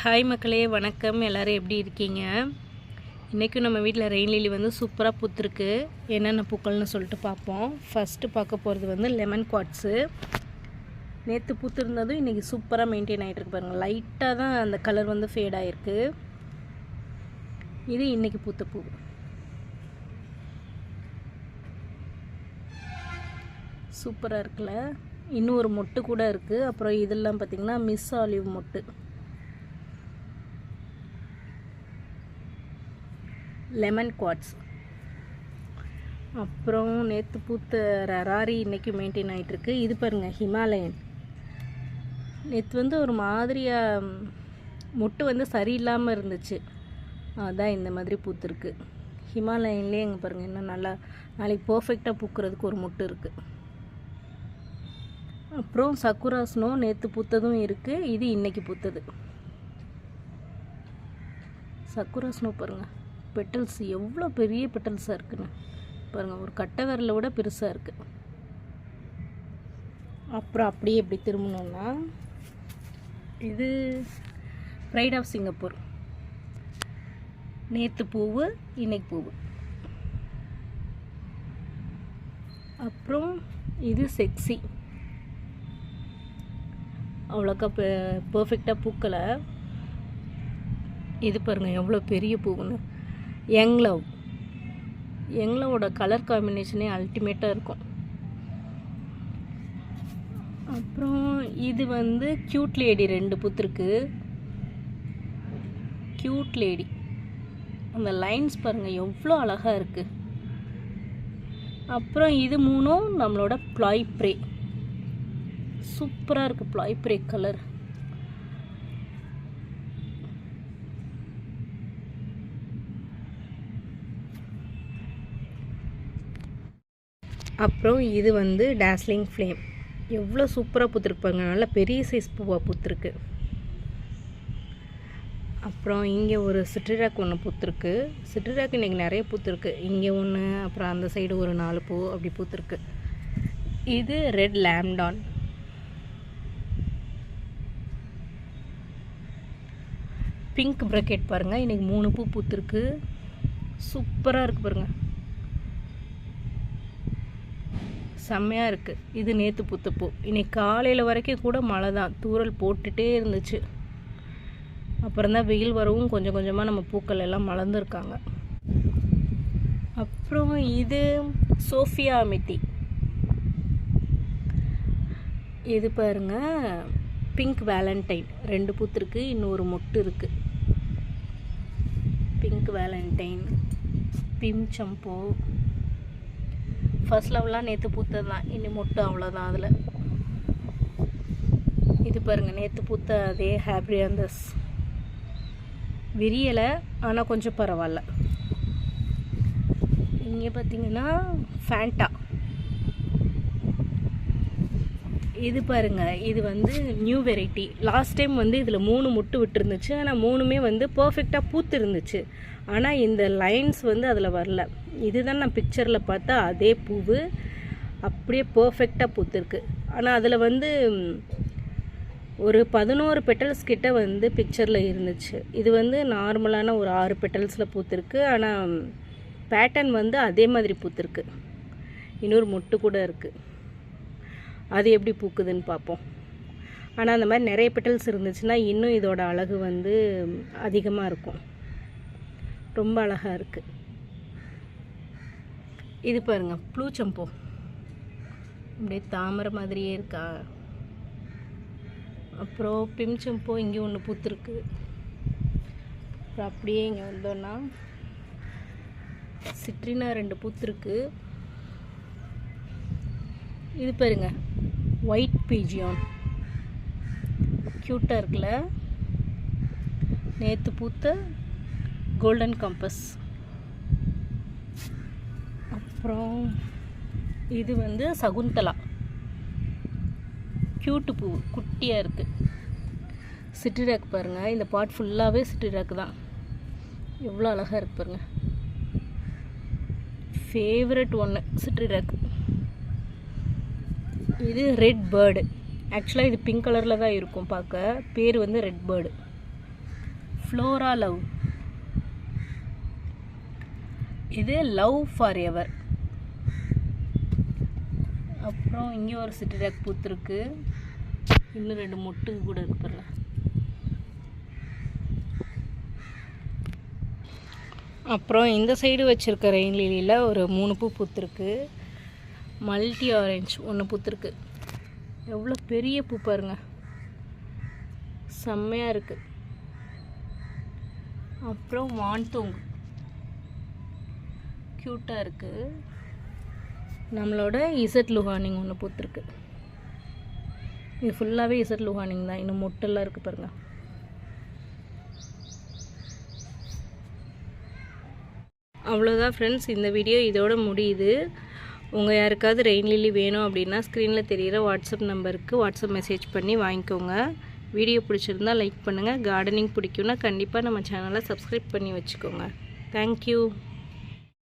Hi மக்களே வணக்கம். எல்லோரும் எப்படி இருக்கீங்க? இன்றைக்கும் நம்ம வீட்டில் ரெயின் லிலி வந்து சூப்பராக பூத்துருக்கு. என்னென்ன பூக்கள்னு சொல்லிட்டு பார்ப்போம். ஃபஸ்ட்டு பார்க்க போகிறது வந்து லெமன் குவாட்ஸு நேற்று பூத்துருந்ததும் இன்றைக்கி சூப்பராக மெயின்டைன் ஆகிட்டுருக்கு பாருங்கள் லைட்டாக தான் அந்த கலர் வந்து ஃபேட் ஆகிருக்கு இது இன்றைக்கி பூத்த பூ. சூப்பராக இருக்குல்ல? இன்னும் ஒரு மொட்டு கூட இருக்குது அப்புறம் இதெல்லாம் பார்த்திங்கன்னா மிஸ் ஆலிவ் மொட்டு. லெமன் குவாட்ஸ் அப்புறம் நேற்று பூத்த ரராரி இன்றைக்கி மெயின்டைன் ஆகிட்டுருக்கு இது பாருங்கள் ஹிமாலயன் நேற்று வந்து ஒரு மாதிரியாக மொட்டு வந்து சரியில்லாமல் இருந்துச்சு. அதான் இந்த மாதிரி பூத்துருக்கு. ஹிமாலயன்லேயே எங்கே பாருங்கள் இன்னும் நல்லா நாளைக்கு பர்ஃபெக்டாக பூக்கிறதுக்கு ஒரு மொட்டு இருக்குது அப்புறம் சக்குராஸ்னோ நேற்று பூத்ததும் இருக்குது இது இன்றைக்கி பூத்தது. சக்குராஸ்னோ பாருங்கள் பெட்டல்ஸ் எவ்வளோ பெரிய பெட்டல்ஸாக இருக்குன்னு. பாருங்கள் ஒரு கட்டை விரலை விட பெருசாக இருக்குது அப்புறம் அப்படியே எப்படி திரும்பணும்னா இது ப்ரைட் ஆஃப் சிங்கப்பூர் நேற்று பூவு இன்னைக்கு பூவு. அப்புறம் இது செக்ஸி அவ்வளோக்கா பெ பர்ஃபெக்டாக பூக்கலை. இது பாருங்கள் எவ்வளோ பெரிய பூவுன்னு. யங் லவ் யங் கலர் காம்பினேஷனே அல்டிமேட்டாக இருக்கும். அப்புறம் இது வந்து க்யூட் லேடி ரெண்டு புத்துருக்கு க்யூட் லேடி அந்த லைன்ஸ் பாருங்கள் எவ்வளோ அழகாக இருக்குது அப்புறம் இது மூணும் நம்மளோட ப்ளாய் ப்ரே சூப்பராக இருக்குது ப்ளாய் ப்ரே கலர் அப்புறம் இது வந்து டேஸ்லிங் ஃப்ளேம் எவ்வளோ சூப்பராக பூத்துருப்பாங்க. நல்லா பெரிய சைஸ் பூவாக பூத்துருக்கு. அப்புறம் இங்கே ஒரு சிட்ரிராக் ஒன்று பூத்துருக்கு. சிட்ரிராக் இன்றைக்கி நிறைய பூத்துருக்கு. இங்கே ஒன்று அப்புறம் அந்த சைடு ஒரு நாலு பூ அப்படி பூத்துருக்கு. இது ரெட் லேம்டான் பிங்க் ப்ரக்கெட் பாருங்கள் இன்றைக்கி மூணு பூ பூத்துருக்கு. சூப்பராக இருக்குது பாருங்கள் செம்மையாக இருக்குது இது நேற்று புத்தப்பூ. பூ காலையில் வரைக்கும் கூட மழை தான் தூரல் போட்டுகிட்டே இருந்துச்சு. அப்புறம் தான் வெயில் வரவும் கொஞ்சம் கொஞ்சமாக நம்ம பூக்கள் எல்லாம் மலர்ந்துருக்காங்க. அப்புறம் இது சோஃபியா மித்தி இது பாருங்க பிங்க் வேலண்டைன். ரெண்டு பூத்துருக்கு இன்னொரு மொட்டு இருக்குது பிங்க் வேலண்டைன் பிம் சம்போ ஃபர்ஸ்ட் லவ்லாம் நேற்று பூத்தது தான் இனி மொட்டு அவ்வளோதான் அதில். இது பாருங்கள் நேற்று பூத்த அதே ஹேப்ரியாந்தஸ் விரியலை ஆனால் கொஞ்சம் பரவாயில்ல. இங்கே பார்த்தீங்கன்னா ஃபேண்டா இது பாருங்க இது வந்து நியூ வெரைட்டி லாஸ்ட் டைம் வந்து இதில் மூணு முட்டு விட்டுருந்துச்சு. ஆனால் மூணுமே வந்து பர்ஃபெக்டாக பூத்து இருந்துச்சு ஆனால் இந்த லைன்ஸ் வந்து அதில் வரல. இதுதான் நான் பிக்சரில் பார்த்தா அதே பூவு அப்படியே பர்ஃபெக்டாக பூத்துருக்கு. ஆனால் அதில் வந்து ஒரு பதினோரு பெட்டல்ஸ் கிட்ட வந்து பிக்சரில் இருந்துச்சு. இது வந்து நார்மலான ஒரு ஆறு பெட்டல்ஸில் பூத்துருக்கு. ஆனால் பேட்டர்ன் வந்து அதே மாதிரி பூத்துருக்கு. இன்னொரு மொட்டு கூட இருக்குது அது எப்படி பூக்குதுன்னு பார்ப்போம். ஆனால் அந்த மாதிரி நிறைய பெட்டல்ஸ் இருந்துச்சுன்னா இன்னும் இதோட அழகு வந்து அதிகமாக இருக்கும். ரொம்ப அழகாக இருக்குது இது பாருங்கள் ப்ளூ சம்போ. அப்படியே தாமரை மாதிரியே இருக்கா? அப்புறம் பிம்சம்போ இங்கே ஒன்று பூத்துருக்கு. அப்புறம் அப்படியே இங்கே வந்தோன்னா சிட்ரினா ரெண்டு பூத்துருக்கு. இது பாருங்க. ஒயிட் பீஜியான் க்யூட்டாக இருக்குல்ல? நேற்று பூத்த கோல்டன் கம்பஸ் அப்புறம் இது வந்து சகுந்தலா. க்யூட்டு பூ குட்டியாக இருக்குது சிட்டிராக் பாருங்கள் இந்த பாட் ஃபுல்லாகவே சிட்டிராக் தான். எவ்வளோ அழகாக இருக்கு பாருங்கள் ஃபேவரட் ஒன்று சிட்ரிராக் இது ரெட் பேர்டு ஆக்சுவலாக இது பிங்க் கலரில் தான் இருக்கும் பார்க்க. பேர் வந்து ரெட் பேர்டு ஃப்ளோரா லவ் இது லவ் ஃபார் எவர் அப்புறம் இங்கே ஒரு சிட்டிடாக் பூத்துருக்கு இன்னும் ரெண்டு மொட்டு கூட இருக்குல்ல. அப்புறம் இந்த சைடு வச்சுருக்க ரெயின் லிலியில் ஒரு மூணு பூ பூத்துருக்கு. மல்டி ஆரஞ்சு ஒன்று பூத்துருக்கு எவ்வளோ பெரிய பூ பாருங்க. செம்மையாக இருக்குது அப்புறம் வான்தூங்கு. க்யூட்டாக இருக்குது நம்மளோட இசட் லுஹானிங் ஒன்று பூத்துருக்கு இது ஃபுல்லாகவே இசட் லுஹானிங் தான். இன்னும் மொட்டெல்லாம் இருக்குது பாருங்கள் அவ்வளோதான் ஃப்ரெண்ட்ஸ் இந்த வீடியோ இதோட முடியுது. உங்கள் யாருக்காவது ரெயின் லில்லி வேணும் அப்படின்னா ஸ்க்ரீனில் தெரிகிற வாட்ஸ்அப் நம்பருக்கு வாட்ஸ்அப் மெசேஜ் பண்ணி வாங்கிக்கோங்க. வீடியோ பிடிச்சிருந்தா லைக் பண்ணுங்கள் கார்டனிங் பிடிக்கும்னா கண்டிப்பாக நம்ம சேனலை சப்ஸ்கிரைப் பண்ணி வச்சுக்கோங்க. தேங்க்யூ